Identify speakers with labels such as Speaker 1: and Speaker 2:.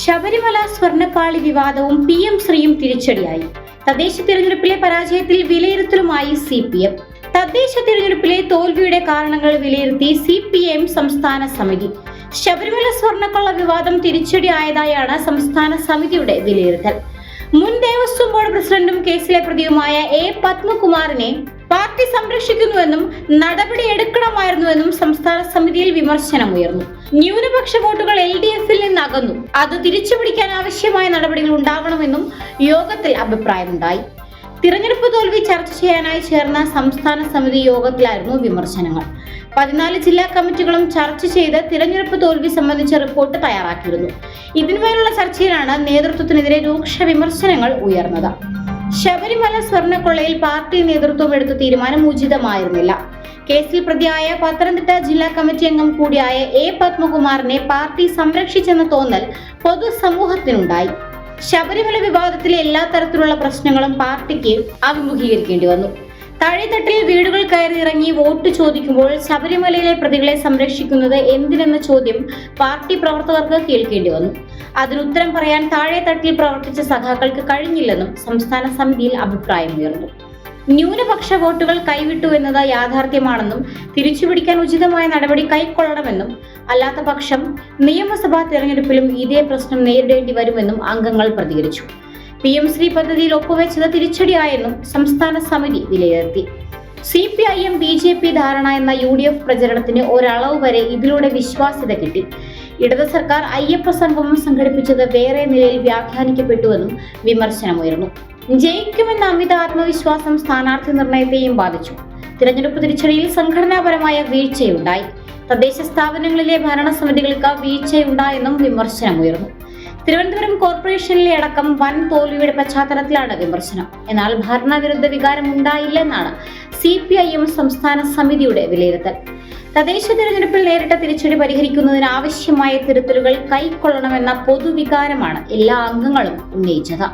Speaker 1: ശബരിമല സ്വർണപ്പാളി വിവാദവും P M ശ്രീയും തിരിച്ചടിയായി. തദ്ദേശ തിരഞ്ഞെടുപ്പിലെ പരാജയത്തിൽ വിലയിരുത്തലുമായി സി പി എം. തദ്ദേശ തിരഞ്ഞെടുപ്പിലെ തോൽവിയുടെ കാരണങ്ങൾ വിലയിരുത്തി സി പി എം സംസ്ഥാന സമിതി. ശബരിമല സ്വർണക്കൊള്ള വിവാദം തിരിച്ചടിയായതായാണ് സംസ്ഥാന സമിതിയുടെ വിലയിരുത്തൽ. മുൻ ദേവസ്വം ബോർഡ് പ്രസിഡന്റും കേസിലെ പ്രതിയുമായ എ പത്മകുമാറിനെ പാർട്ടി സംരക്ഷിക്കുന്നുവെന്നും നടപടി എടുക്കണമായിരുന്നുവെന്നും സംസ്ഥാന സമിതിയിൽ വിമർശനമുയർന്നു. ന്യൂനപക്ഷ വോട്ടുകൾ എൽ ഡി എഫിൽ നിന്ന് അകന്നു അത് തിരിച്ചുപിടിക്കാൻ ആവശ്യമായ നടപടികൾ ഉണ്ടാകണമെന്നും യോഗത്തിൽ അഭിപ്രായമുണ്ടായി. തിരഞ്ഞെടുപ്പ് തോൽവി ചർച്ച ചെയ്യാനായി ചേർന്ന സംസ്ഥാന സമിതി യോഗത്തിലായിരുന്നു വിമർശനങ്ങൾ. പതിനാല് ജില്ലാ കമ്മിറ്റികളും ചർച്ച ചെയ്ത് തിരഞ്ഞെടുപ്പ് തോൽവി സംബന്ധിച്ച റിപ്പോർട്ട് തയ്യാറാക്കിയിരുന്നു. ഇതിന്മേലുള്ള ചർച്ചയിലാണ് നേതൃത്വത്തിനെതിരെ രൂക്ഷ വിമർശനങ്ങൾ ഉയർന്നത്. ശബരിമല സ്വർണക്കൊള്ളയിൽ പാർട്ടി നേതൃത്വം എടുത്ത തീരുമാനം ഉചിതമായിരുന്നില്ല. കേസിൽ പ്രതിയായ പത്തനംതിട്ട ജില്ലാ കമ്മിറ്റി അംഗം കൂടിയായ എ പത്മകുമാറിനെ പാർട്ടി സംരക്ഷിച്ചെന്ന തോന്നൽ പൊതുസമൂഹത്തിനുണ്ടായി. ശബരിമല വിവാദത്തിലെ എല്ലാ തരത്തിലുള്ള പ്രശ്നങ്ങളും പാർട്ടിക്ക് അഭിമുഖീകരിക്കേണ്ടി വന്നു. താഴെത്തട്ടിൽ വീടുകൾ കയറി ഇറങ്ങി വോട്ട് ചോദിക്കുമ്പോൾ ശബരിമലയിലെ പ്രതികളെ സംരക്ഷിക്കുന്നത് എന്തിനെന്ന ചോദ്യം പാർട്ടി പ്രവർത്തകർക്ക് കേൾക്കേണ്ടി വന്നു. അതിനുത്തരം പറയാൻ താഴെ തട്ടിൽ പ്രവർത്തിച്ച സഖാക്കൾക്ക് കഴിഞ്ഞില്ലെന്നും സംസ്ഥാന സമിതിയിൽ അഭിപ്രായമുയർന്നു ന്യൂനപക്ഷ വോട്ടുകൾ കൈവിട്ടു എന്നത് യാഥാർത്ഥ്യമാണെന്നും തിരിച്ചുപിടിക്കാൻ ഉചിതമായ നടപടി കൈക്കൊള്ളണമെന്നും അല്ലാത്ത പക്ഷം നിയമസഭാ തെരഞ്ഞെടുപ്പിലും ഇതേ പ്രശ്നം നേരിടേണ്ടി വരുമെന്നും അംഗങ്ങൾ പ്രതികരിച്ചു. പി എം ശ്രീ പദ്ധതിയിൽ ഒപ്പുവെച്ചത് തിരിച്ചടിയായെന്നും സംസ്ഥാന സമിതി വിലയിരുത്തി. C P I M B J P ധാരണ എന്ന യു ഡി എഫ് പ്രചരണത്തിന് ഒരളവ് വരെ ഇതിലൂടെ വിശ്വാസ്യത കിട്ടി. ഇടത് സർക്കാർ അയ്യപ്പ സംഗമം സംഘടിപ്പിച്ചത് വേറെ നിലയിൽ വ്യാഖ്യാനിക്കപ്പെട്ടുവെന്നും വിമർശനമുയർന്നു. ജയിക്കുമെന്ന അമിത ആത്മവിശ്വാസം സ്ഥാനാർത്ഥി നിർണയത്തെയും ബാധിച്ചു. തിരഞ്ഞെടുപ്പ് തിരിച്ചടിയിൽ സംഘടനാപരമായ വീഴ്ചയുണ്ടായി. തദ്ദേശ സ്ഥാപനങ്ങളിലെ ഭരണസമിതികൾക്ക് വീഴ്ചയുണ്ടായെന്നും വിമർശനമുയർന്നു. തിരുവനന്തപുരം കോർപ്പറേഷനിലെ അടക്കം വൻ തോൽവിയുടെ പശ്ചാത്തലത്തിലാണ് വിമർശനം. എന്നാൽ ഭരണവിരുദ്ധ വികാരം ഉണ്ടായില്ലെന്നാണ് സി പി ഐ എം സംസ്ഥാന സമിതിയുടെ വിലയിരുത്തൽ. തദ്ദേശ തിരഞ്ഞെടുപ്പിൽ നേരിട്ട തിരിച്ചടി പരിഹരിക്കുന്നതിന് ആവശ്യമായ തിരുത്തലുകൾ കൈക്കൊള്ളണമെന്ന പൊതുവികാരമാണ് എല്ലാ അംഗങ്ങളും ഉന്നയിച്ചത്.